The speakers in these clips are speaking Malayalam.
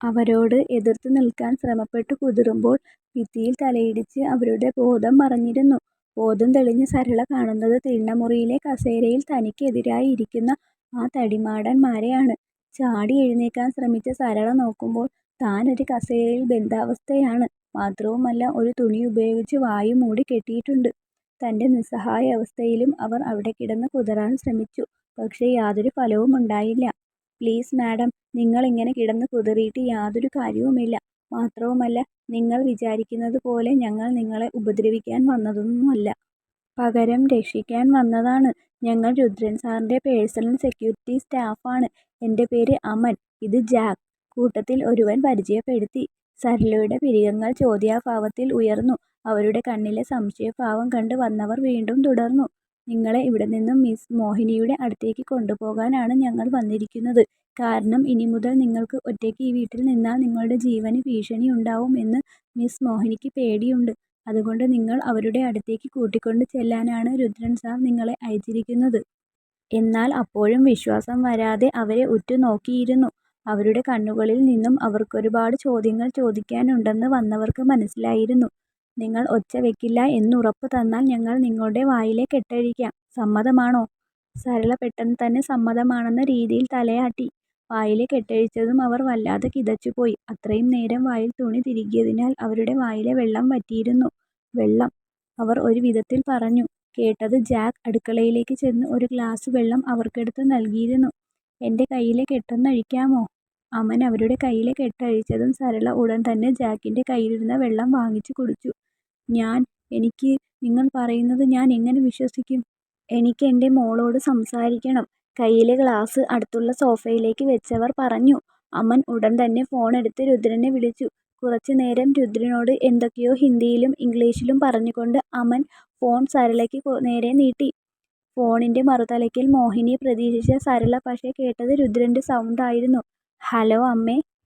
അവരോട് എതിർത്തു നിൽക്കാൻ ശ്രമപ്പെട്ട് കുതിരുമ്പോൾ ഭിത്തിയിൽ തലയിടിച്ച് അവരുടെ ബോധം മറഞ്ഞിരുന്നു. ബോധം തെളിഞ്ഞ സരള കാണുന്നത് തിണ്ണമുറിയിലെ കസേരയിൽ തനിക്കെതിരായി ഇരിക്കുന്ന ആ തടിമാടന്മാരെയാണ്. ചാടി എഴുന്നേക്കാൻ ശ്രമിച്ച സരള നോക്കുമ്പോൾ താൻ ഒരു കസേരയിൽ ബന്ധാവസ്ഥയാണ്. മാത്രവുമല്ല ഒരു തുണി ഉപയോഗിച്ച് വായു മൂടി കെട്ടിയിട്ടുണ്ട്. തന്റെ നിസ്സഹായാവസ്ഥയിലും അവർ അവിടെ കിടന്ന് കുതറാൻ ശ്രമിച്ചു. പക്ഷേ യാതൊരു ഫലവുമുണ്ടായില്ല. "പ്ലീസ് മാഡം, നിങ്ങൾ ഇങ്ങനെ കിടന്ന് കുതറിയിട്ട് യാതൊരു കാര്യവുമില്ല. മാത്രവുമല്ല നിങ്ങൾ വിചാരിക്കുന്നത് പോലെ ഞങ്ങൾ നിങ്ങളെ ഉപദ്രവിക്കാൻ വന്നതൊന്നുമല്ല. പകരം രക്ഷിക്കാൻ വന്നതാണ്. ഞങ്ങൾ രുദ്രൻ സാറിന്റെ പേഴ്സണൽ സെക്യൂരിറ്റി സ്റ്റാഫാണ്. എന്റെ പേര് അമൻ. ഇത് ജാക്ക്. " കൂട്ടത്തിൽ ഒരുവൻ പരിചയപ്പെടുത്തി. സരളയുടെ പിരികങ്ങൾ ചോദ്യാഭാവത്തിൽ ഉയർന്നു. അവരുടെ കണ്ണിലെ സംശയഭാവം കണ്ട് വന്നവർ വീണ്ടും തുടർന്നു. "നിങ്ങളെ ഇവിടെ നിന്നും മിസ് മോഹിനിയുടെ അടുത്തേക്ക് കൊണ്ടുപോകാനാണ് ഞങ്ങൾ വന്നിരിക്കുന്നത്. കാരണം ഇനി മുതൽ നിങ്ങൾക്ക് ഒറ്റയ്ക്ക് ഈ വീട്ടിൽ നിന്നാൽ നിങ്ങളുടെ ജീവന് ഭീഷണിയുണ്ടാവും എന്ന് മിസ് മോഹിനിക്ക് പേടിയുണ്ട്. അതുകൊണ്ട് നിങ്ങൾ അവരുടെ അടുത്തേക്ക് കൂട്ടിക്കൊണ്ട് ചെല്ലാനാണ് രുദ്രൻ സാർ നിങ്ങളെ അയച്ചിരിക്കുന്നത്. " എന്നാൽ അപ്പോഴും വിശ്വാസം വരാതെ അവരെ ഉറ്റുനോക്കിയിരുന്നു. അവരുടെ കണ്ണുകളിൽ നിന്നും അവർക്കൊരുപാട് ചോദ്യങ്ങൾ ചോദിക്കാനുണ്ടെന്ന് വന്നവർക്ക് മനസ്സിലായിരുന്നു. "നിങ്ങൾ ഒച്ച വെക്കില്ല എന്നുറപ്പ് തന്നാൽ ഞങ്ങൾ നിങ്ങളുടെ വായിലെ കെട്ടഴിക്കാം. സമ്മതമാണോ? " സരള പെട്ടെന്ന് തന്നെ സമ്മതമാണെന്ന രീതിയിൽ തലയാട്ടി. വായിലെ കെട്ടഴിച്ചതും അവർ വല്ലാതെ കിതച്ചുപോയി. അത്രയും നേരം വായിൽ തുണി തിരുകിയതിനാൽ അവരുടെ വായിലെ വെള്ളം വറ്റിയിരുന്നു. "വെള്ളം? " അവർ ഒരു വിധത്തിൽ പറഞ്ഞു. കേട്ടത് ജാക്ക് അടുക്കളയിലേക്ക് ചെന്ന് ഒരു ഗ്ലാസ് വെള്ളം അവർക്കെടുത്ത് നൽകിയിരുന്നു. എന്റെ കയ്യിലെ കെട്ടൊന്നഴിക്കാമോ? " അമൻ അവരുടെ കയ്യിലെ കെട്ടഴിച്ചതും സരള ഉടൻ തന്നെ ജാക്കിന്റെ കയ്യിലിരുന്ന വെള്ളം വാങ്ങിച്ചു കുടിച്ചു. "ഞാൻ എനിക്ക് നിങ്ങൾ പറയുന്നത് ഞാൻ എങ്ങനെ വിശ്വസിക്കും? എനിക്ക് എന്റെ മോളോട് സംസാരിക്കണം. " കയ്യിലെ ഗ്ലാസ് അടുത്തുള്ള സോഫയിലേക്ക് വെച്ചവർ പറഞ്ഞു. അമൻ ഉടൻ തന്നെ ഫോൺ എടുത്ത് രുദ്രനെ വിളിച്ചു. കുറച്ചു നേരം രുദ്രനോട് എന്തൊക്കെയോ ഹിന്ദിയിലും ഇംഗ്ലീഷിലും പറഞ്ഞുകൊണ്ട് അമൻ ഫോൺ സരളയ്ക്ക് നേരെ നീട്ടി. ഫോണിന്റെ മറുതലയ്ക്കൽ മോഹിനിയെ പ്രതീക്ഷിച്ച സരള പക്ഷേ കേട്ടത് രുദ്രന്റെ സൗണ്ടായിരുന്നു. "ഹലോ അമ്മേ? "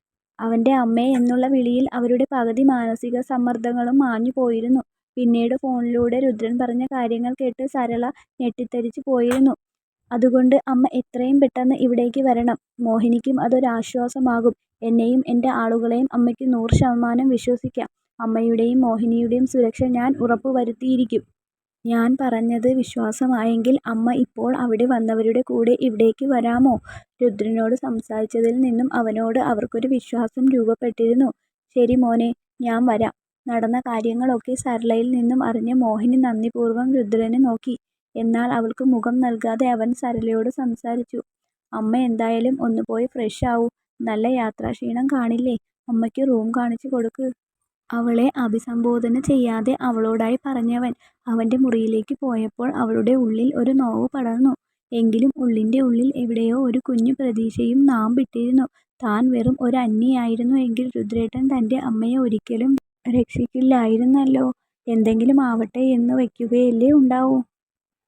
അവന്റെ അമ്മേ എന്നുള്ള വിളിയിൽ അവരുടെ പകുതി മാനസിക സമ്മർദ്ദങ്ങളും മാഞ്ഞു പോയിരുന്നു. പിന്നീട് ഫോണിലൂടെ രുദ്രൻ പറഞ്ഞ കാര്യങ്ങൾ കേട്ട് സരള ഞെട്ടിത്തരിച്ചു പോയിരുന്നു. "അതുകൊണ്ട് അമ്മ എത്രയും പെട്ടെന്ന് ഇവിടേക്ക് വരണം. മോഹിനിക്കും അതൊരാശ്വാസമാകും. എന്നെയും എന്റെ ആളുകളെയും അമ്മയ്ക്ക് നൂറ് ശതമാനം വിശ്വസിക്കാം. അമ്മയുടെയും മോഹിനിയുടെയും സുരക്ഷ ഞാൻ ഉറപ്പുവരുത്തിയിരിക്കും. ഞാൻ പറഞ്ഞത് വിശ്വാസമായെങ്കിൽ അമ്മ ഇപ്പോൾ അവിടെ വന്നവരുടെ കൂടെ ഇവിടേക്ക് വരാമോ? " രുദ്രനോട് സംസാരിച്ചതിൽ നിന്നും അവനോട് അവർക്കൊരു വിശ്വാസം രൂപപ്പെട്ടിരുന്നു. "ശരി മോനെ ഞാൻ വരാം. " നടന്ന കാര്യങ്ങളൊക്കെ സരളയിൽ നിന്നും അറിഞ്ഞ മോഹിനി നന്ദിപൂർവം രുദ്രനെ നോക്കി. എന്നാൽ അവൾക്ക് മുഖം നൽകാതെ അവൻ സരളയോട് സംസാരിച്ചു. "അമ്മ എന്തായാലും ഒന്ന് പോയി ഫ്രഷ് ആവൂ. നല്ല യാത്രാക്ഷീണം കാണില്ലേ? അമ്മയ്ക്ക് റൂം കാണിച്ചു കൊടുക്ക്. " അവളെ അഭിസംബോധന ചെയ്യാതെ അവളോടായി പറഞ്ഞവൻ അവന്റെ മുറിയിലേക്ക് പോയപ്പോൾ അവളുടെ ഉള്ളിൽ ഒരു നോവ് പടർന്നു. എങ്കിലും ഉള്ളിന്റെ ഉള്ളിൽ എവിടെയോ ഒരു കുഞ്ഞു പ്രതീക്ഷയും നാമ്പിട്ടിരുന്നു. താൻ വെറും ഒരു അന്യയായിരുന്നു എങ്കിൽ രുദ്രേട്ടൻ തന്റെ അമ്മയെ ഒരിക്കലും രക്ഷിക്കില്ലായിരുന്നല്ലോ. എന്തെങ്കിലും ആവട്ടെ എന്ന് വയ്ക്കുകയല്ലേ ഉണ്ടാവൂ.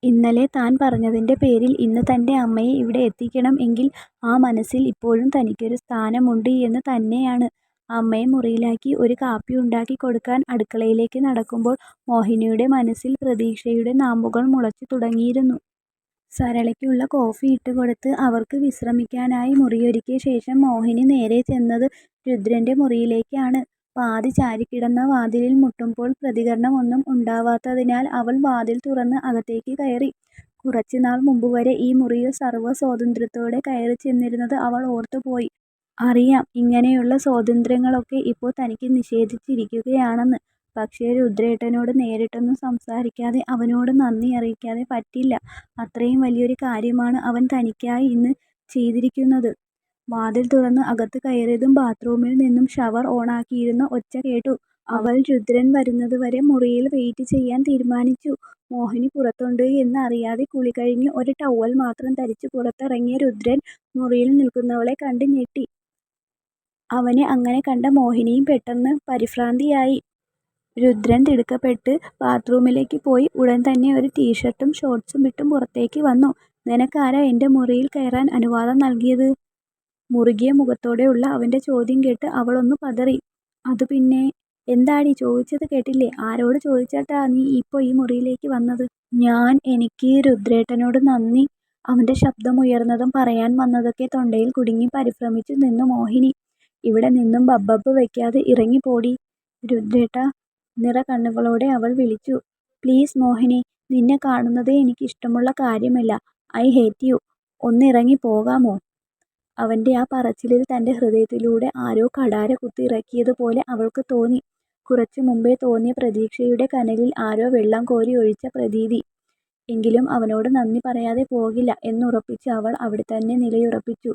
ഇന്നലെ താൻ പറഞ്ഞതിന്റെ പേരിൽ ഇന്ന് തന്റെ അമ്മയെ ഇവിടെ എത്തിക്കണം എങ്കിൽ ആ മനസ്സിൽ ഇപ്പോഴും തനിക്കൊരു സ്ഥാനമുണ്ട് എന്ന് തന്നെയാണ്. അമ്മയെ മുറിയിലാക്കി ഒരു കാപ്പി ഉണ്ടാക്കി കൊടുക്കാൻ അടുക്കളയിലേക്ക് നടക്കുമ്പോൾ മോഹിനിയുടെ മനസ്സിൽ പ്രതീക്ഷയുടെ നാമ്പുകൾ മുളച്ചു തുടങ്ങിയിരുന്നു. സരളയ്ക്കുള്ള കോഫി ഇട്ട് കൊടുത്ത് അവർക്ക് വിശ്രമിക്കാനായി മുറിയൊരുക്കിയ ശേഷം മോഹിനി നേരെ ചെന്നത് രുദ്രന്റെ മുറിയിലേക്കാണ്. പാതി ചാരിക്കിടന്ന വാതിലിൽ മുട്ടുമ്പോൾ പ്രതികരണമൊന്നും ഉണ്ടാവാത്തതിനാൽ അവൾ വാതിൽ തുറന്ന് അകത്തേക്ക് കയറി. കുറച്ചുനാൾ മുമ്പ് വരെ ഈ മുറിയിൽ സർവ സ്വാതന്ത്ര്യത്തോടെ കയറി ചെന്നിരുന്നത് അവൾ ഓർത്തുപോയി. അറിയാം ഇങ്ങനെയുള്ള സ്വാതന്ത്ര്യങ്ങളൊക്കെ ഇപ്പോൾ തനിക്ക് നിഷേധിച്ചിരിക്കുകയാണെന്ന്. പക്ഷേ രുദ്രേട്ടനോട് നേരിട്ടൊന്നും സംസാരിക്കാതെ അവനോട് നന്ദി അറിയിക്കാതെ പറ്റില്ല. അത്രയും വലിയൊരു കാര്യമാണ് അവൻ തനിക്കായി ഇന്ന് ചെയ്തിരിക്കുന്നത്. വാതിൽ തുറന്ന് അകത്ത് കയറിയതും ബാത്റൂമിൽ നിന്നും ഷവർ ഓണാക്കിയിരുന്ന ഒച്ച കേട്ടു. അവൾ രുദ്രൻ വരുന്നത് വരെ മുറിയിൽ വെയിറ്റ് ചെയ്യാൻ തീരുമാനിച്ചു. മോഹിനി പുറത്തുണ്ട് എന്ന് അറിയാതെ കുളി കഴിഞ്ഞ് ഒരു ടവൽ മാത്രം ധരിച്ച് പുറത്തിറങ്ങിയ രുദ്രൻ മുറിയിൽ നിൽക്കുന്നവളെ കണ്ട് ഞെട്ടി. അവനെ അങ്ങനെ കണ്ട മോഹിനിയും പെട്ടെന്ന് പരിഭ്രാന്തിയായി. രുദ്രൻ തിടുക്കപ്പെട്ട് ബാത്റൂമിലേക്ക് പോയി ഉടൻ തന്നെ ഒരു ടീഷർട്ടും ഷോർട്ട്സും ഇട്ട് പുറത്തേക്ക് വന്നു. "നിനക്കാരാ എന്റെ മുറിയിൽ കയറാൻ അനുവാദം നൽകിയത്? " മുറുകിയ മുഖത്തോടെയുള്ള അവന്റെ ചോദ്യം കേട്ട് അവളൊന്ന് പതറി. "അത് പിന്നെ " "എന്താടി ചോദിച്ചത് കേട്ടില്ലേ? ആരോട് ചോദിച്ചിട്ടാ നീ ഇപ്പോൾ ഈ മുറിയിലേക്ക് വന്നത്? " "ഞാൻ എനിക്ക് രുദ്രേട്ടനോട് നന്ദി " അവന്റെ ശബ്ദമുയർന്നതും പറയാൻ വന്നതൊക്കെ തൊണ്ടയിൽ കുടുങ്ങി പരിഭ്രമിച്ചു നിന്നു മോഹിനി. ഇവിടെ നിന്നും ബബ്ബബ്ബ് വെക്കാതെ ഇറങ്ങിപ്പോടീ. നിറ കണ്ണുകളോടെ അവൾ വിളിച്ചു. പ്ലീസ് മോഹിനി. നിന്നെ കാണുന്നതേ എനിക്ക് ഇഷ്ടമുള്ള കാര്യമല്ല. I hate you. ഒന്നിറങ്ങി പോകാമോ. അവന്റെ ആ പറച്ചിലിൽ തന്റെ ഹൃദയത്തിലൂടെ ആരോ കടാര കുത്തി ഇറക്കിയതുപോലെ അവൾക്ക് തോന്നി. കുറച്ചു മുമ്പേ തോന്നിയ പ്രതീക്ഷയുടെ കനലിൽ ആരോ വെള്ളം കോരി ഒഴിച്ച പ്രതീതി. എങ്കിലും അവനോട് നന്ദി പറയാതെ പോകില്ല എന്നുറപ്പിച്ച് അവൾ അവിടെ അവിടെത്തന്നെ നിലയുറപ്പിച്ചു.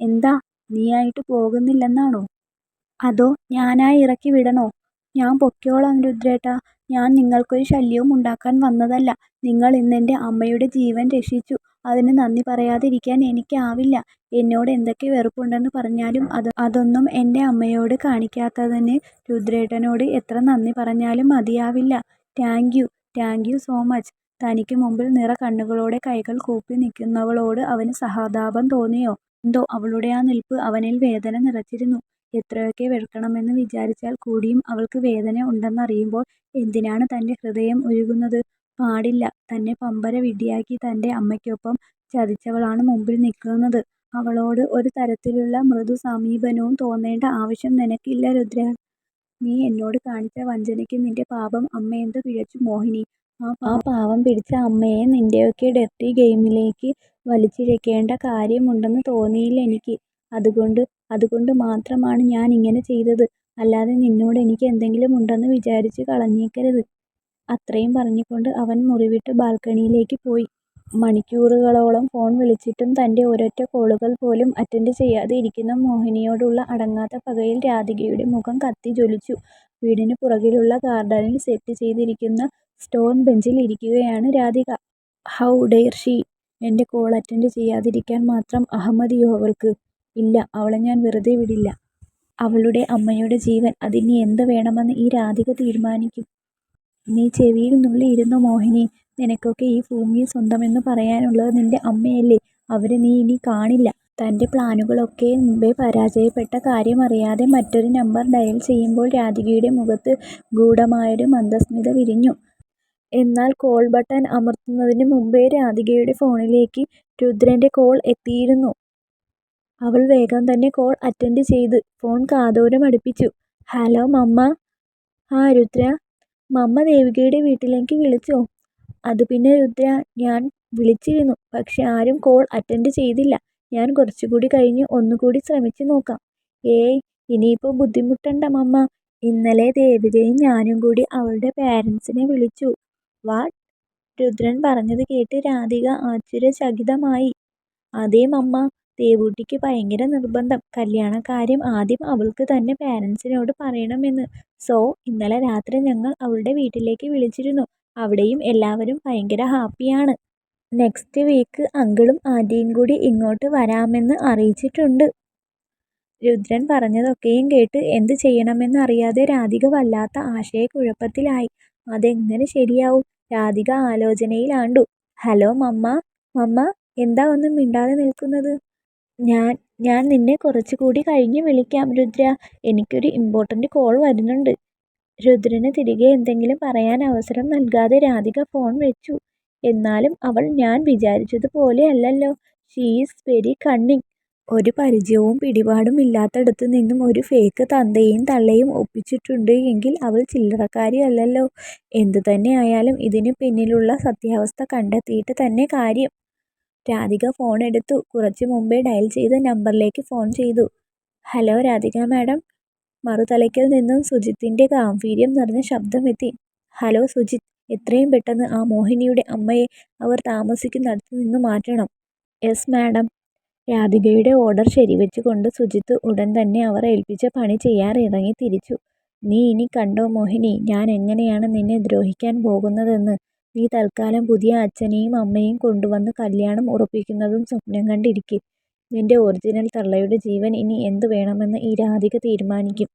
എന്താ നീയായിട്ട് പോകുന്നില്ലെന്നാണോ. അതോ ഞാനായി ഇറക്കി വിടണോ. ഞാൻ പൊക്കിയോളാം രുദ്രേട്ടാ. ഞാൻ നിങ്ങൾക്കൊരു ശല്യവും ഉണ്ടാക്കാൻ വന്നതല്ല. നിങ്ങൾ ഇന്നെന്റെ അമ്മയുടെ ജീവൻ രക്ഷിച്ചു. അതിന് നന്ദി പറയാതിരിക്കാൻ എനിക്കാവില്ല. എന്നോട് എന്തൊക്കെ വെറുപ്പുണ്ടെന്ന് പറഞ്ഞാലും അത് അതൊന്നും എന്റെ അമ്മയോട് കാണിക്കാത്തതിന് രുദ്രേട്ടനോട് എത്ര നന്ദി പറഞ്ഞാലും മതിയാവില്ല. Thank you. Thank you so much. തനിക്ക് മുമ്പിൽ നിറ കണ്ണുകളോടെ കൈകൾ കൂപ്പി നിൽക്കുന്നവളോട് അവന് സഹതാപം തോന്നിയോ എന്തോ അവളുടെ ആ നിൽപ്പ് അവനിൽ വേദന നിറച്ചിരുന്നു. എത്രയൊക്കെ വെറുക്കണമെന്ന് വിചാരിച്ചാൽ കൂടിയും അവൾക്ക് വേദന ഉണ്ടെന്നറിയുമ്പോൾ എന്തിനാണ് തന്റെ ഹൃദയം ഉരുകുന്നത്. പാടില്ല. തന്നെ പമ്പര വിഡ്ഢിയാക്കി തന്റെ അമ്മയ്ക്കൊപ്പം ചതിച്ചവളാണ് മുമ്പിൽ നിൽക്കുന്നത്. അവളോട് ഒരു തരത്തിലുള്ള മൃദു സമീപനവും തോന്നേണ്ട ആവശ്യം നിനക്കില്ല രുദ്രാ. നീ എന്നോട് കാണിച്ച വഞ്ചനയ്ക്ക് നിന്റെ പാപം അമ്മയെന്തു പിഴച്ചു മോഹിനി. ആ പാവം പിടിച്ച അമ്മയെ നിന്റെയൊക്കെ ഡെർട്ടി ഗെയിമിലേക്ക് വലിച്ചിഴക്കേണ്ട കാര്യമുണ്ടെന്ന് തോന്നിയില്ല എനിക്ക് അതുകൊണ്ട് അതുകൊണ്ട് മാത്രമാണ് ഞാൻ ഇങ്ങനെ ചെയ്തത്. അല്ലാതെ നിന്നോട് എനിക്ക് എന്തെങ്കിലും ഉണ്ടെന്ന് വിചാരിച്ചു കളഞ്ഞേക്കരുത്. അത്രയും പറഞ്ഞുകൊണ്ട് അവൻ മുറിവിട്ട് ബാൽക്കണിയിലേക്ക് പോയി. മണിക്കൂറുകളോളം ഫോൺ വിളിച്ചിട്ടും തന്റെ ഒരൊറ്റ കോളുകൾ പോലും അറ്റൻഡ് ചെയ്യാതെ ഇരിക്കുന്ന മോഹിനിയോടുള്ള അടങ്ങാത്ത പകയിൽ രാധികയുടെ മുഖം കത്തിജ്വലിച്ചു. വീടിന് പുറകിലുള്ള ഗാർഡനിൽ സെറ്റ് ചെയ്തിരിക്കുന്ന സ്റ്റോൺ ബെഞ്ചിൽ ഇരിക്കുകയാണ് രാധിക. How dare she. എന്റെ കോൾ അറ്റൻഡ് ചെയ്യാതിരിക്കാൻ മാത്രം അഹമ്മതിയോ അവൾക്ക്. ഇല്ല അവളെ ഞാൻ വെറുതെ വിടില്ല. അവളുടെ അമ്മയുടെ ജീവൻ അതിന് എന്ത് വേണമെന്ന് ഈ രാധിക തീരുമാനിക്കും. നീ ചെവിയിൽ നുള്ളി ഇരുന്നു മോഹിനി. നിനക്കൊക്കെ ഈ ഭൂമി സ്വന്തമെന്ന് പറയാനുള്ളത് നിന്റെ അമ്മയല്ലേ. അവരെ നീ ഇനി കാണില്ല. തന്റെ പ്ലാനുകളൊക്കെ മുമ്പേ പരാജയപ്പെട്ട കാര്യം അറിയാതെ മറ്റൊരു നമ്പർ ഡയൽ ചെയ്യുമ്പോൾ രാധികയുടെ മുഖത്ത് ഗൂഢമായൊരു മന്ദസ്മിത വിരിഞ്ഞു. എന്നാൽ കോൾ ബട്ടൺ അമർത്തുന്നതിന് മുമ്പേ രാധികയുടെ ഫോണിലേക്ക് രുദ്രന്റെ കോൾ എത്തിയിരുന്നു. അവൾ വേഗം തന്നെ കോൾ അറ്റൻഡ് ചെയ്ത് ഫോൺ കാതോരം അടുപ്പിച്ചു. Hello mamma. ആ രുദ്ര മമ്മ ദേവികയുടെ വീട്ടിലേക്ക് വിളിച്ചോ. അത് പിന്നെ രുദ്ര ഞാൻ വിളിച്ചിരുന്നു. പക്ഷെ ആരും കോൾ അറ്റൻഡ് ചെയ്തില്ല. ഞാൻ കുറച്ചുകൂടി കഴിഞ്ഞ് ഒന്നുകൂടി ശ്രമിച്ചു നോക്കാം. ഏയ് ഇനിയിപ്പോൾ ബുദ്ധിമുട്ടണ്ട മമ്മ. ഇന്നലെ ദേവികയും ഞാനും കൂടി അവളുടെ പേരൻസിനെ വിളിച്ചു. വാട്ട്. രുദ്രൻ പറഞ്ഞത് കേട്ട് രാധിക ആശ്ചര്യചകിതമായി. അതേ മമ്മ. ദേവൂട്ടിക്ക് ഭയങ്കര നിർബന്ധം കല്യാണക്കാര്യം ആദ്യം അവൾക്ക് തന്നെ പാരൻസിനോട് പറയണമെന്ന്. സോ ഇന്നലെ രാത്രി ഞങ്ങൾ അവളുടെ വീട്ടിലേക്ക് വിളിച്ചിരുന്നു. അവിടെയും എല്ലാവരും ഭയങ്കര ഹാപ്പിയാണ്. നെക്സ്റ്റ് വീക്ക് അങ്കിളും ആന്റിയും കൂടി ഇങ്ങോട്ട് വരാമെന്ന് അറിയിച്ചിട്ടുണ്ട്. രുദ്രൻ പറഞ്ഞതൊക്കെയും കേട്ട് എന്ത് ചെയ്യണമെന്ന് അറിയാതെ രാധിക വല്ലാത്ത ആശയക്കുഴപ്പത്തിലായി. അതെങ്ങനെ ശരിയാവും. രാധിക ആലോചനയിലാണ്ടു. ഹലോ മമ്മ. മമ്മ എന്താ ഒന്നും മിണ്ടാതെ നിൽക്കുന്നത്. ഞാൻ ഞാൻ നിന്നെ കുറച്ചുകൂടി കഴിഞ്ഞ് വിളിക്കാം രുദ്രാ. എനിക്കൊരു ഇമ്പോർട്ടന്റ് കോൾ വരുന്നുണ്ട്. രുദ്രന് തിരികെ എന്തെങ്കിലും പറയാൻ അവസരം നൽകാതെ രാധിക ഫോൺ വെച്ചു. എന്നാലും അവൾ ഞാൻ വിചാരിച്ചതുപോലെ അല്ലല്ലോ ഷീ ഈസ് വെരി കണ്ണിങ്. ഒരു പരിചയവും പിടിപാടും ഇല്ലാത്തിടത്ത് നിന്നും ഒരു ഫേക്ക് തന്തയും തള്ളയും ഒപ്പിച്ചിട്ടുണ്ട് എങ്കിൽ അവൾ ചില്ലറക്കാരി അല്ലല്ലോ. എന്തു തന്നെ ആയാലും ഇതിന് പിന്നിലുള്ള സത്യാവസ്ഥ കണ്ടെത്തിയിട്ട് തന്നെ കാര്യം. രാധിക ഫോൺ എടുത്തു. കുറച്ചു മുമ്പേ ഡയൽ ചെയ്ത നമ്പറിലേക്ക് ഫോൺ ചെയ്തു. Hello Radhika madam. മറുതലയ്ക്കിൽ നിന്നും സുജിത്തിന്റെ ഗാംഭീര്യം നിറഞ്ഞ ശബ്ദമെത്തി. ഹലോ സുജിത് എത്രയും പെട്ടെന്ന് ആ മോഹിനിയുടെ അമ്മയെ അവർ താമസിക്കുന്നിടത്ത് നിന്ന് മാറ്റണം. Yes madam. രാധികയുടെ ഓർഡർ ശരിവച്ചുകൊണ്ട് സുജിത്ത് ഉടൻ തന്നെ അവർ ഏൽപ്പിച്ച പണി ചെയ്യാറിറങ്ങി ഇറങ്ങിത്തിരിച്ചു. നീ ഇനി കണ്ടോ മോഹിനി ഞാൻ എങ്ങനെയാണ് നിന്നെ ദ്രോഹിക്കാൻ പോകുന്നതെന്ന്. നീ തൽക്കാലം പുതിയ അച്ഛനെയും അമ്മയെയും കൊണ്ടുവന്ന് കല്യാണം ഉറപ്പിക്കുന്നതും സ്വപ്നം കണ്ടിരിക്കെ. നിന്റെ ഒറിജിനൽ തള്ളയുടെ ജീവൻ ഇനി എന്ത് വേണമെന്ന് ഈ രാധിക തീരുമാനിക്കും.